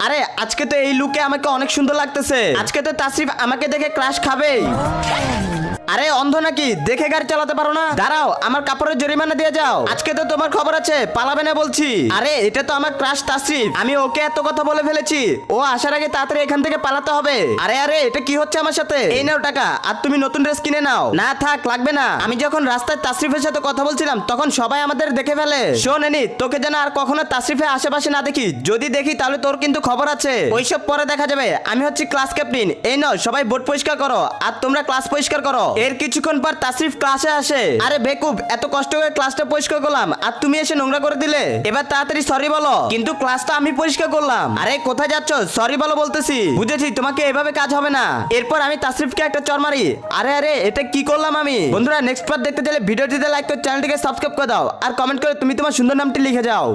আরে, আজকে তো এই লুকে আমাকে অনেক সুন্দর লাগতেছে। আজকে তো তাসরিফ আমাকে দেখে ক্রাশ খাবেই। নাকি? দেখে গাড়ি চালাতে পারো না? দাঁড়াও, আমার কাপড়ের জরিমানা দিয়ে যাও। আজকে তো তোমার খবর আছে, পালাবে না বলছি। আরে, এটা তো আমার ক্রাশ তাসরিফ। আমি ওকে এত কথা বলে ফেলেছি। ও আসার আগে তাড়াতাড়ি এখান থেকে পালাতে হবে। আরে আরে, এটা কি হচ্ছে আমার সাথে? এই নাও টাকা, আর তুমি নতুন ড্রেস কিনে নাও। না থাক, লাগবে না। আমি যখন রাস্তায় তাসরিফের সাথে কথা বলছিলাম, তখন সবাই আমাদের দেখে ফেলে। শোন, এনি, তোকে যেন আর কখনো তাসরিফের আশেপাশে না দেখি। যদি দেখি, তাহলে তোর কিন্তু খবর আছে। ওইসব পরে দেখা যাবে। আমি হচ্ছি ক্লাস ক্যাপ্টেন এই নাও, সবাই বোর্ড পরিষ্কার করো। আর তোমরা ক্লাস পরিষ্কার করো। এর কিছুক্ষণ পর তাসরিফ ক্লাসে আসে। আরে বেকুব, এত কষ্ট করে ক্লাসটা পরিষ্কার করলাম, আর তুমি এসে নোংরা করে দিলে। এবার তাড়াতাড়ি সরি বলো, কিন্তু ক্লাসটা আমি পরিষ্কার করলাম। আরে কোথায় যাচ্ছ? সরি বলো বলতেছি। বুঝেছি, তোমাকে এভাবে কাজ হবে না। এরপর আমি তাসরিফকে একটা চর মারি। আরে আরে, এটা কি করলাম আমি? বন্ধুরা নেক্সট পার্ট দেখতে চাইলে ভিডিওটিতে লাইক করে চ্যানেলটিকে সাবস্ক্রাইব করে দাও। আর কমেন্ট করে তুমি তোমার সুন্দর নামটি লিখে যাও।